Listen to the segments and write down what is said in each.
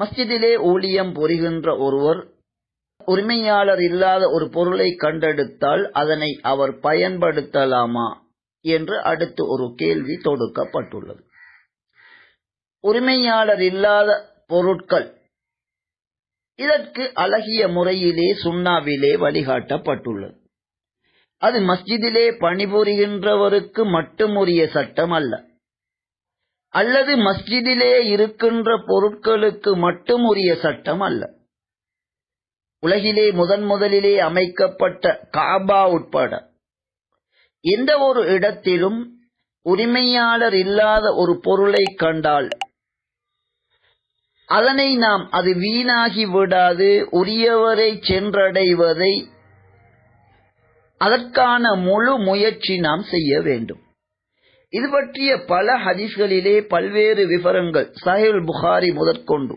மஸ்ஜிதிலே ஊழியம் புரிகின்ற ஒருவர் உரிமையாளர் இல்லாத ஒரு பொருளை கண்டெடுத்தால் அதனை அவர் பயன்படுத்தலாமா என்று அடுத்து ஒரு கேள்வி தொடுக்கப்பட்டுள்ளது. உரிமையாளர் இல்லாத பொருட்கள். இதற்கு அழகிய முறையிலே சுண்ணாவிலே வழிகாட்டப்பட்டுள்ளது. அது மஸ்ஜிதிலே பணிபுரிகின்றவருக்கு மட்டுமுரிய சட்டம் அல்ல அல்லது மஸ்ஜிதிலே இருக்கின்ற பொருட்களுக்கு மட்டும் உரிய சட்டம் அல்ல. உலகிலே முதன் முதலிலே அமைக்கப்பட்ட காபா உட்பட எந்த ஒரு இடத்திலும் உரிமையாளர் இல்லாத ஒரு பொருளை கண்டால் அதனை நாம் அது வீணாகி விடாது உரியவரை சென்றடைவதை அதற்கான முழு முயற்சி நாம் செய்ய வேண்டும். இது பற்றிய பல ஹதீஸ்களிலே பல்வேறு விவரங்கள் சஹில் புகாரி முதற்கொண்டு.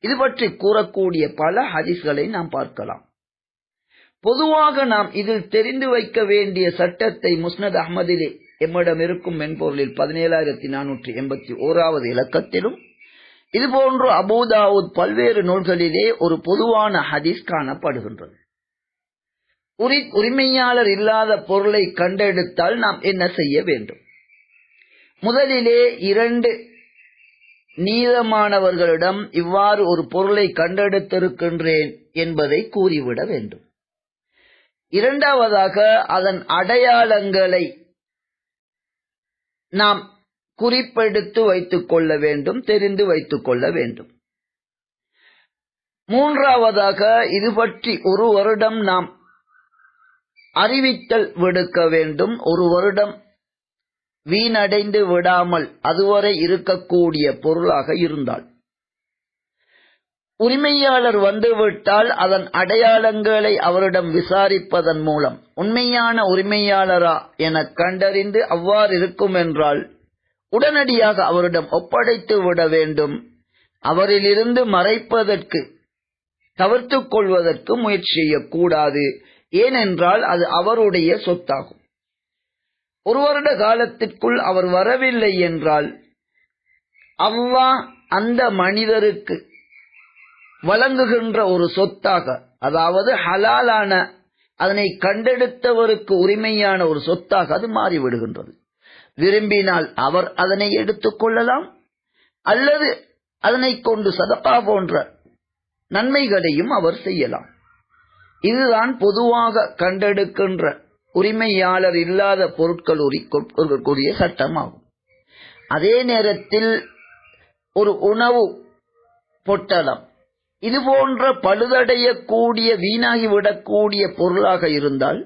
இது பற்றி கூறக்கூடிய பல ஹதீஸ்களை நாம் பார்க்கலாம். பொதுவாக நாம் இதில் தெரிந்து வைக்க வேண்டிய சட்டத்தை முஸ்னத் அஹமதிலே எம்மிடம் இருக்கும் மென்பொருளில் பதினேழாயிரத்தி நானூற்றி எண்பத்தி ஓராவது இலக்கத்திலும் இதுபோன்று அபுதாவுத் பல்வேறு நூல்களிலே ஒரு பொதுவான ஹதீஸ் காணப்படுகின்றது. உரி உரிமையாளர் இல்லாத பொருளை கண்டெடுத்தால் நாம் என்ன செய்ய வேண்டும்? முதலிலே இரண்டு நீதமானவர்களிடம் இவ்வாறு ஒரு பொருளை கண்டெடுத்திருக்கின்றேன் என்பதை கூறிவிட வேண்டும். இரண்டாவதாக அதன் அடையாளங்களை நாம் குறிப்பெடுத்து வைத்துக் கொள்ள வேண்டும் தெரிந்து வைத்துக் கொள்ள வேண்டும். மூன்றாவதாக இது பற்றி ஒரு வருடம் நாம் அறிவித்தல் விடுக்க வேண்டும். ஒரு வருடம் வீணடைந்து விடாமல் அதுவரை இருக்கக்கூடிய பொருளாக இருந்தால் உரிமையாளர் வந்துவிட்டால் அதன் அடையாளங்களை அவரிடம் விசாரிப்பதன் மூலம். உண்மையான உரிமையாளரா என கண்டறிந்து அவ்வாறு இருக்கும் என்றால் உடனடியாக அவரிடம் ஒப்படைத்து விட வேண்டும். அவரிலிருந்து மறைப்பதற்கு தவிர்த்துக் கொள்வதற்கு முயற்சி செய்யக்கூடாது ஏனென்றால் அது அவருடைய சொத்தாகும். ஒரு வருட காலத்திற்குள் அவர் வரவில்லை என்றால் அவ்வா அந்த மனிதருக்கு வழங்குகின்ற ஒரு சொத்தாக அதாவது ஹலாலான அதனை கண்டெடுத்தவருக்கு உரிமையான ஒரு சொத்தாக அது மாறிவிடுகின்றது. விரும்பினால் அவர் அதனை எடுத்துக் கொள்ளலாம் அல்லது அதனை கொண்டு சதப்பா போன்ற நன்மைகளையும் அவர் செய்யலாம். இதுதான் பொதுவாக கண்டெடுக்கின்ற உரிமையாளர் இல்லாத பொருட்களுக்குரிய சட்டமாகும் அதே நேரத்தில் ஒரு உணவு பொட்டலம். இது போன்ற பழுதடையக்கூடிய வீணாகிவிடக்கூடிய பொருளாக இருந்தால்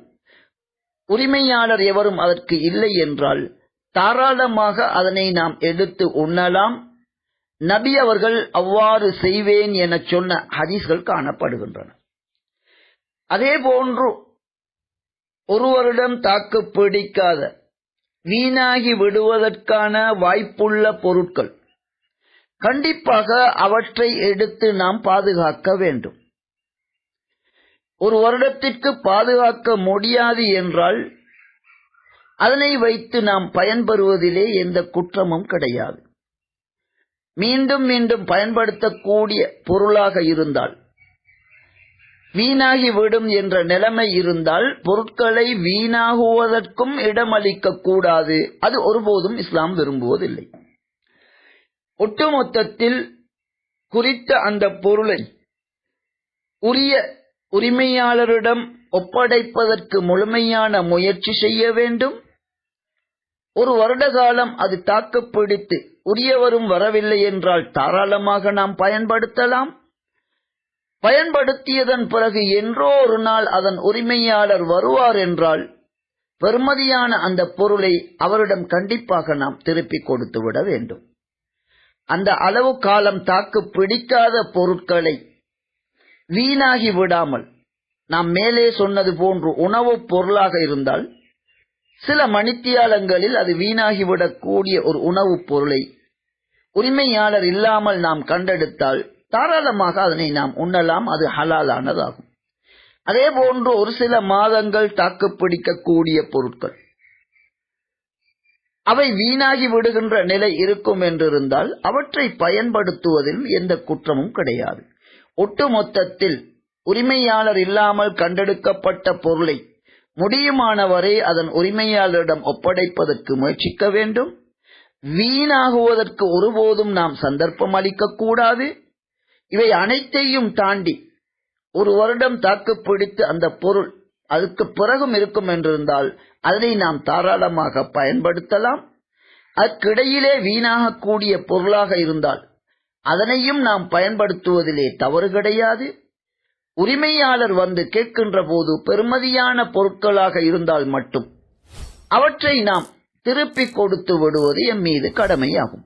உரிமையாளர் எவரும் அதற்கு இல்லை என்றால் தாராளமாக அதனை நாம் எடுத்து உண்ணலாம். நபி அவர்கள் அவ்வாறு செய்வேன் என சொன்ன ஹதீஸ்கள் காணப்படுகின்றன. அதே போன்று ஒருவரிடம் தாக்கு பிடிக்காத வீணாகி விடுவதற்கான வாய்ப்புள்ள பொருட்கள். கண்டிப்பாக அவற்றை எடுத்து நாம் பாதுகாக்க வேண்டும். ஒரு வருடத்திற்கு பாதுகாக்க முடியாது என்றால் அதனை வைத்து நாம் பயன்பெறுவதிலே எந்த குற்றமும் கிடையாது. மீண்டும் மீண்டும் பயன்படுத்தக்கூடிய பொருளாக இருந்தால் வீணாகி விடும் என்ற நிலைமை இருந்தால் பொருட்களை வீணாகுவதற்கும் இடமளிக்க கூடாது அது ஒருபோதும் இஸ்லாம் விரும்புவதில்லை. ஒட்டுமொத்தத்தில் குறித்த அந்த பொருளை உரிய உரிமையாளரிடம் ஒப்படைப்பதற்கு முழுமையான முயற்சி செய்ய வேண்டும். ஒரு வருட காலம் அது தாக்குப்பிடித்து உரியவரும் வரவில்லை என்றால் தாராளமாக நாம் பயன்படுத்தலாம். பயன்படுத்தியதன் பிறகு என்றோ ஒரு நாள் அதன் உரிமையாளர் வருவார் என்றால் பெருமதியான அந்த பொருளை அவரிடம் கண்டிப்பாக நாம் திருப்பிக் கொடுத்து விட வேண்டும். அந்த அளவு காலம் தாக்கு பிடிக்காத பொருட்களை வீணாகி விடாமல் நாம் மேலே சொன்னது போன்று உணவுப் பொருளாக இருந்தால் சில மணித்தியாலங்களில் அது வீணாகிவிடக்கூடிய ஒரு உணவுப் பொருளை உரிமையாளர் இல்லாமல் நாம் கண்டெடுத்தால் தாராளமாக அதனை நாம் உண்ணலாம். அது ஹலாலானதாகும். அதே போன்று ஒரு சில மாதங்கள் தாக்குப்பிடிக்கக்கூடிய பொருட்கள். அவை வீணாகி விடுகின்ற நிலை இருக்கும் என்றிருந்தால் அவற்றை பயன்படுத்துவதில் எந்த குற்றமும் கிடையாது. ஒட்டுமொத்தத்தில் உரிமையாளர் இல்லாமல் கண்டெடுக்கப்பட்ட பொருளை முடியுமானவரை அதன் உரிமையாளரிடம் ஒப்படைப்பதற்கு முயற்சிக்க வேண்டும். வீணாகுவதற்கு ஒருபோதும் நாம் சந்தர்ப்பம் அளிக்கக்கூடாது. இவை அனைத்தையும் தாண்டி ஒரு வருடம் தாக்கு பிடித்து அந்த பொருள் அதுக்கு பிறகும் இருக்கும் என்றிருந்தால் அதனை நாம் தாராளமாக பயன்படுத்தலாம். அதற்கிடையிலே வீணாகக்கூடிய பொருளாக இருந்தால் அதனையும் நாம் பயன்படுத்துவதிலே தவறு கிடையாது. உரிமையாளர் வந்து கேட்கின்ற போது பெருமதியான பொருட்களாக இருந்தால் மட்டும் அவற்றை நாம் திருப்பிக் கொடுத்து விடுவது எம் மீது கடமையாகும்.